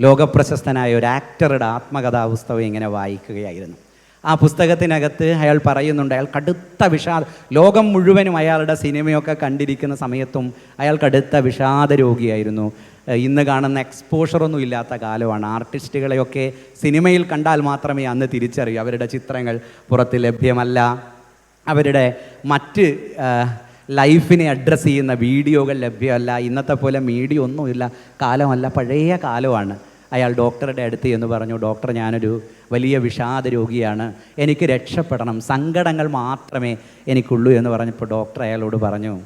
ലോകപ്രശസ്തനായ ഒരു ആക്ടറുടെ ആത്മകഥാ പുസ്തകം ഇങ്ങനെ വായിക്കുകയായിരുന്നു. ആ പുസ്തകത്തിനകത്ത് അയാൾ പറയുന്നുണ്ട് അയാൾ കടുത്ത വിഷാദ ലോകം മുഴുവനും അയാളുടെ സിനിമയൊക്കെ കണ്ടിരിക്കുന്ന സമയത്തും അയാൾ കടുത്ത വിഷാദ രോഗിയായിരുന്നു. ഇന്ന് കാണുന്ന എക്സ്പോഷറൊന്നും ഇല്ലാത്ത കാലമാണ്. ആർട്ടിസ്റ്റുകളെയൊക്കെ സിനിമയിൽ കണ്ടാൽ മാത്രമേ അന്ന് തിരിച്ചറിയൂ. അവരുടെ ചിത്രങ്ങൾ പുറത്ത് ലഭ്യമല്ല. അവരുടെ മറ്റ് ലൈഫിനെ അഡ്രസ്സ് ചെയ്യുന്ന വീഡിയോകൾ ലഭ്യമല്ല. ഇന്നത്തെ പോലെ മീഡിയ ഒന്നുമില്ല. കാലമല്ല. പഴയ കാലമാണ്. അയാൾ ഡോക്ടറുടെ അടുത്ത് എന്ന് പറഞ്ഞു ഡോക്ടർ ഞാനൊരു വലിയ വിഷാദ രോഗിയാണ്. എനിക്ക് രക്ഷപ്പെടണം. സങ്കടങ്ങൾ മാത്രമേ എനിക്കുള്ളൂ എന്ന് പറഞ്ഞപ്പോൾ ഡോക്ടർ അയാളോട് പറഞ്ഞു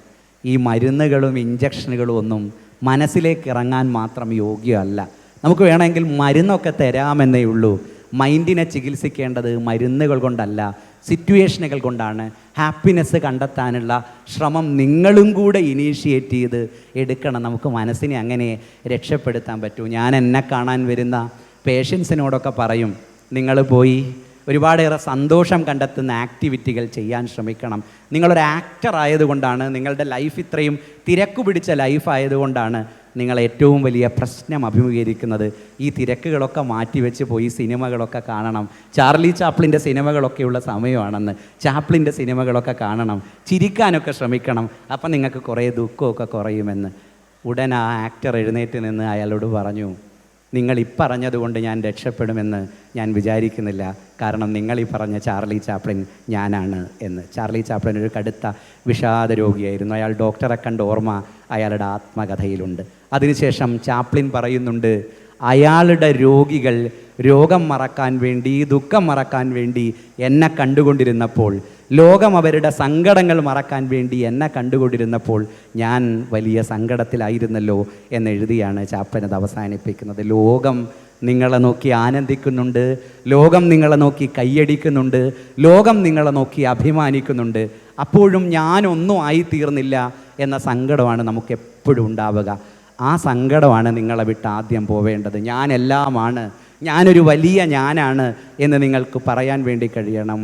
ഈ മരുന്നുകളും ഇഞ്ചക്ഷനുകളും ഒന്നും മനസ്സിലേക്ക് ഇറങ്ങാൻ മാത്രം യോഗ്യമല്ല നമുക്ക് വേണമെങ്കിൽ മരുന്നൊക്കെ തരാമെന്നേ ഉള്ളൂ. മൈൻഡിനെ ചികിത്സിക്കേണ്ടത് മരുന്നുകൾ കൊണ്ടല്ല സിറ്റുവേഷനുകൾ കൊണ്ടാണ്. ഹാപ്പിനെസ് കണ്ടെത്താനുള്ള ശ്രമം നിങ്ങളും കൂടെ ഇനീഷ്യേറ്റ് ചെയ്ത് എടുക്കണം. നമുക്ക് മനസ്സിനെ അങ്ങനെ രക്ഷപ്പെടുത്താൻ പറ്റൂ. ഞാൻ എന്നെ കാണാൻ വരുന്ന പേഷ്യൻസിനോടൊക്കെ പറയും നിങ്ങൾ പോയി ഒരുപാടേറെ സന്തോഷം കണ്ടെത്തുന്ന ആക്ടിവിറ്റികൾ ചെയ്യാൻ ശ്രമിക്കണം. നിങ്ങളൊരു ആക്ടർ ആയതുകൊണ്ടാണ് നിങ്ങളുടെ ലൈഫ് ഇത്രയും തിരക്കു പിടിച്ച ലൈഫ് ആയതുകൊണ്ടാണ് നിങ്ങൾ ഏറ്റവും വലിയ പ്രശ്നം അഭിമുഖീകരിക്കുന്നത് ഈ തിരക്കുകളൊക്കെ മാറ്റിവെച്ച് പോയി സിനിമകളൊക്കെ കാണണം. ചാർലി ചാപ്ലിന്റെ സിനിമകളൊക്കെയുള്ള സമയമാണെന്ന് ചാപ്ലിന്റെ സിനിമകളൊക്കെ കാണണം. ചിരിക്കാനൊക്കെ ശ്രമിക്കണം. അപ്പം നിങ്ങൾക്ക് കുറേ ദുഃഖമൊക്കെ കുറയുമെന്ന്. ഉടൻ ആ ആക്ടർ എഴുന്നേറ്റ് നിന്ന് അയാളോട് പറഞ്ഞു നിങ്ങൾ ഇപ്പറഞ്ഞതുകൊണ്ട് പറഞ്ഞതുകൊണ്ട് ഞാൻ രക്ഷപ്പെടുമെന്ന് ഞാൻ വിചാരിക്കുന്നില്ല. കാരണം നിങ്ങൾ ഈ പറഞ്ഞ ചാർലി ചാപ്ലിൻ ഞാനാണ് എന്ന്. ചാർലി ചാപ്ലിൻ ഒരു കടുത്ത വിഷാദ രോഗിയായിരുന്നു. അയാൾ ഡോക്ടറെ കണ്ട് ഓർമ്മ അയാളുടെ ആത്മകഥയിലുണ്ട്. അതിനുശേഷം ചാപ്ലിൻ പറയുന്നുണ്ട് അയാളുടെ രോഗികൾ രോഗം മറക്കാൻ വേണ്ടി ദുഃഖം മറക്കാൻ വേണ്ടി എന്നെ കണ്ടുകൊണ്ടിരുന്നപ്പോൾ ലോകം അവരുടെ സങ്കടങ്ങൾ മറക്കാൻ വേണ്ടി എന്നെ കണ്ടുകൊണ്ടിരുന്നപ്പോൾ ഞാൻ വലിയ സങ്കടത്തിലായിരുന്നല്ലോ എന്നെഴുതിയാണ് ചാപ്പനത് അവസാനിപ്പിക്കുന്നത്. ലോകം നിങ്ങളെ നോക്കി ആനന്ദിക്കുന്നുണ്ട്. ലോകം നിങ്ങളെ നോക്കി കൈയടിക്കുന്നുണ്ട് ലോകം നിങ്ങളെ നോക്കി അഭിമാനിക്കുന്നുണ്ട്. അപ്പോഴും ഞാനൊന്നും ആയിത്തീർന്നില്ല എന്ന സങ്കടമാണ് നമുക്ക് എപ്പോഴും ഉണ്ടാവുക. ആ സങ്കടമാണ് നിങ്ങളെ വിട്ട് ആദ്യം പോവേണ്ടത്. ഞാനെല്ലാമാണ്. ഞാനൊരു വലിയ ഞാനാണ് എന്ന് നിങ്ങൾക്ക് പറയാൻ വേണ്ടി കഴിയണം.